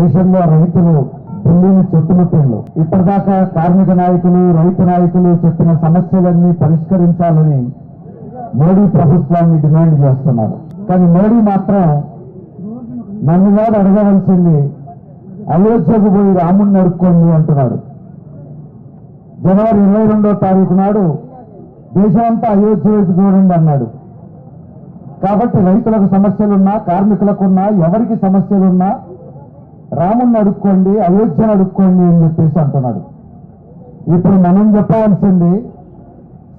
దేశంలో రైతులు ఢిల్లీని చుట్టుముట్టిండు ఇప్పటిదాకా కార్మిక నాయకులు రైతు నాయకులు చెప్పిన సమస్యలన్నీ పరిష్కరించాలని మోడీ ప్రభుత్వాన్ని డిమాండ్ చేస్తున్నారు. కానీ మోడీ మాత్రం నన్ను కాదు అడగవలసింది అయోధ్యకు పోయి రాముడిని అడుక్కోండి అంటున్నాడు. జనవరి ఇరవై రెండో తారీఖు నాడు దేశమంతా అయోధ్య వైపు చూడండి అన్నాడు. కాబట్టి రైతులకు సమస్యలున్నా కార్మికులకున్నా ఎవరికి సమస్యలున్నా రాముణ్ణి అడుక్కోండి అయోధ్యను అడుక్కోండి అని చెప్పేసి అంటున్నాడు. ఇప్పుడు మనం చెప్పవలసింది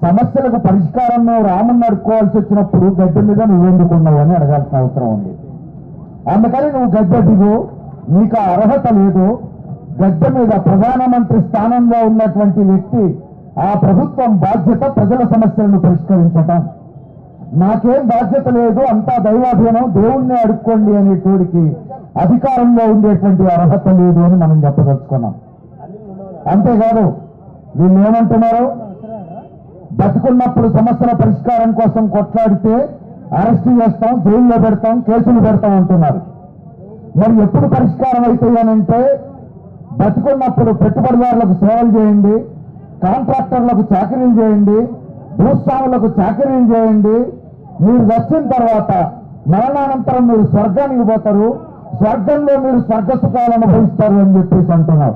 సమస్యలకు పరిష్కారం నువ్వు రాముణ్ణి అడుక్కోవాల్సి వచ్చినప్పుడు గడ్డి మీద నువ్వెందుకున్నావు అని అడగాల్సిన అవసరం ఉంది. అందుకని నువ్వు గడ్డ దిగు నీకు ఆ అర్హత లేదు. గడ్డ మీద ప్రధానమంత్రి స్థానంలో ఉన్నటువంటి వ్యక్తి ఆ ప్రభుత్వం బాధ్యత ప్రజల సమస్యలను పరిష్కరించటం. నాకేం బాధ్యత లేదు అంతా దైవాధీనం దేవుణ్ణి అడుక్కోండి అనేటోడికి అధికారంలో ఉండేటువంటి అర్హత లేదు అని మనం చెప్పదలుచుకున్నాం. అంతేకాదు వీళ్ళు ఏమంటున్నారు? బతుకున్నప్పుడు సమస్యల పరిష్కారం కోసం కొట్లాడితే అరెస్ట్ చేస్తాం జైల్లో పెడతాం కేసులు పెడతాం అంటున్నారు. మరి ఎప్పుడు పరిష్కారం అవుతాయనంటే బతుకున్నప్పుడు పెట్టుబడిదారులకు సేవలు చేయండి కాంట్రాక్టర్లకు చాకరీలు చేయండి భూస్వాములకు చాకరీలు చేయండి మీరు వచ్చిన తర్వాత మరణానంతరం మీరు స్వర్గానికి పోతారు స్వర్గంలో మీరు స్వర్గ సుఖాలు అనుభవిస్తారు అని చెప్పేసి అంటున్నారు.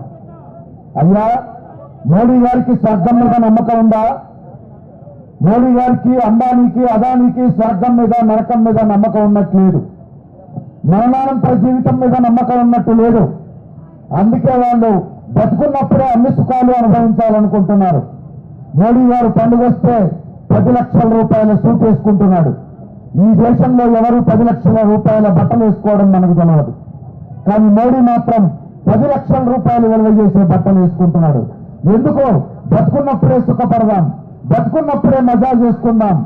అయ్యా మోడీ గారికి స్వర్గం మీద నమ్మకం ఉందా? మోడీ గారికి అంబానీకి అదానీకి స్వర్గం మీద నరకం మీద నమ్మకం ఉన్నట్లేదు. మరణానంతర జీవితం మీద నమ్మకం ఉన్నట్టు లేదు. అందుకే వాళ్ళు బతుకున్నప్పుడే అన్ని సుఖాలు అనుభవించాలనుకుంటున్నారు. మోడీ గారు పండుగ వస్తే పది లక్షల రూపాయల సూట్ వేసుకుంటున్నాడు. ఈ దేశంలో ఎవరు పది లక్షల రూపాయల బట్టలు వేసుకోవడం మనకు తెలియదు కానీ మోడీ మాత్రం పది లక్షల రూపాయలు విలువ చేసే బట్టలు వేసుకుంటున్నాడు. ఎందుకో? బతుకున్నప్పుడే సుఖపడదాం. బతుకున్నప్పుడే మజా చేసుకుందాం.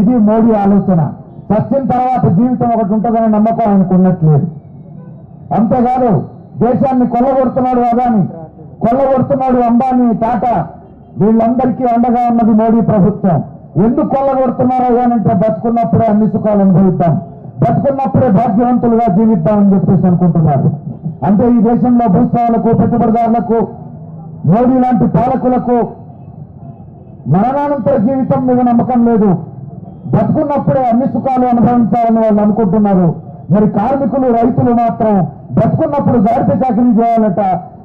ఇది మోడీ ఆలోచన. చచ్చిన తర్వాత జీవితం ఒకటి ఉంటుందనే నమ్మకం ఆయనకు ఉన్నట్లేదు అంతేకాదు దేశాన్ని కొల్లగొడుతున్నాడు అదాని. కొల్లగొడుతున్నాడు అంబానీ టాటా. వీళ్ళందరికీ అండగా ఉన్నది మోడీ ప్రభుత్వం. ఎందుకు కొల్లగొడుతున్నారో అంటే బతుకున్నప్పుడే అన్ని సుఖాలు అనుభవిద్దాం. బతుకున్నప్పుడే భాగ్యవంతులుగా జీవిద్దామని చెప్పేసి అనుకుంటున్నారు. అంటే ఈ దేశంలో భూస్వాములకు పెట్టుబడిదారులకు మోడీ లాంటి పాలకులకు మరణానంతర జీవితం మీద నమ్మకం లేదు. బతుకున్నప్పుడే అన్ని సుఖాలు అనుభవించాలని వాళ్ళు అనుకుంటున్నారు. మరి కార్మికులు రైతులు మాత్రం బతుకున్నప్పుడు గాడిత చాకరీ చేయాలట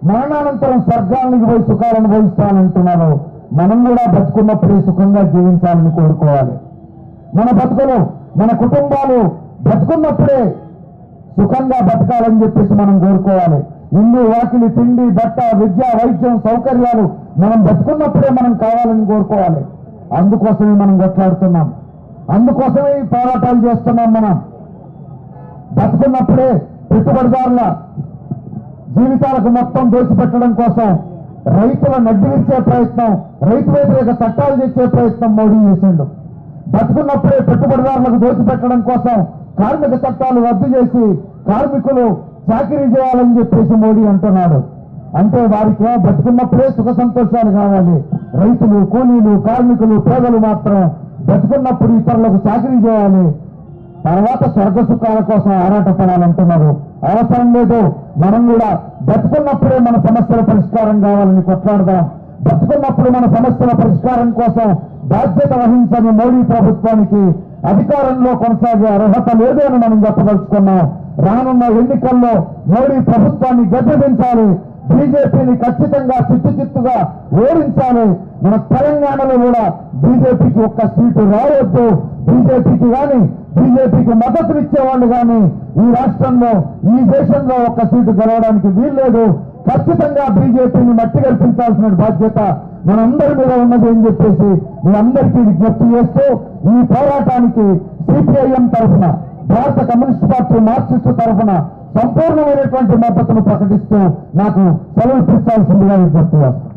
మరణానంతరం స్వర్గానికి పోయి సుఖాలు అనుభవిస్తానంటున్నారు. మనం కూడా బతుకున్నప్పుడే సుఖంగా జీవించాలని కోరుకోవాలి. మన బతుకులు మన కుటుంబాలు బతుకున్నప్పుడే సుఖంగా బతకాలని చెప్పేసి మనం కోరుకోవాలి. ఇల్లు వాకిలి తిండి బట్ట విద్య వైద్యం సౌకర్యాలు మనం బతుకున్నప్పుడే మనం కావాలని కోరుకోవాలి. అందుకోసమే మనం కొట్లాడుతున్నాం. అందుకోసమే ఈ పోరాటాలు చేస్తున్నాం మనం. బతుకున్నప్పుడే పెట్టుబడిదారుల జీవితాలకు మొత్తం దోచిపెట్టడం కోసం రైతుల నడ్డివిచ్చే ప్రయత్నం రైతు వ్యతిరేక చట్టాలు తెచ్చే ప్రయత్నం మోడీ చేసిండు. బతుకున్నప్పుడే పెట్టుబడిదారులకు దోచిపెట్టడం కోసం కార్మిక చట్టాలు రద్దు చేసి కార్మికులు చాకరీ చేయాలని చెప్పేసి మోడీ అంటున్నాడు. అంటే వారికి బతుకున్నప్పుడే సుఖ సంతోషాలు కావాలి. రైతులు కూలీలు కార్మికులు పేదలు మాత్రం బతుకున్నప్పుడు ఇతరులకు చాకరీ చేయాలి. తర్వాత స్వర్గ సుఖాల కోసం ఆరాటపడాలంటున్నారు. అవసరం లేదు మనం కూడా బతుకున్నప్పుడే మన సమస్యల పరిష్కారం కావాలని కొట్లాడదాం. బతుకున్నప్పుడు మన సమస్యల పరిష్కారం కోసం బాధ్యత వహించని మోడీ ప్రభుత్వానికి అధికారంలో కొనసాగే అర్హత లేదు అని మనం చెప్పదలుచుకున్నాం. రానున్న ఎన్నికల్లో మోడీ ప్రభుత్వాన్ని గద్దెదించాలి. బీజేపీని ఖచ్చితంగా చిత్తు చిత్తుగా ఓడించాలి. మన తెలంగాణలో కూడా బీజేపీకి ఒక్క సీటు రావద్దు. బీజేపీకి కానీ బీజేపీకి మద్దతునిచ్చేవాళ్ళు కానీ ఈ రాష్ట్రంలో ఈ దేశంలో ఒక్క సీటు గెలవడానికి వీల్లేదు. ఖచ్చితంగా బీజేపీని మట్టి కల్పించాల్సిన బాధ్యత మనందరి మీద ఉన్నది అని చెప్పేసి మీ అందరికీ విజ్ఞప్తి చేస్తూ ఈ పోరాటానికి సిపిఐఎం తరఫున భారత కమ్యూనిస్ట్ పార్టీ మార్క్సిస్టు తరఫున సంపూర్ణమైనటువంటి మద్దతును ప్రకటిస్తూ నాకు సెలవు ఇప్పించాల్సిందిగా విజ్ఞప్తి చేస్తాను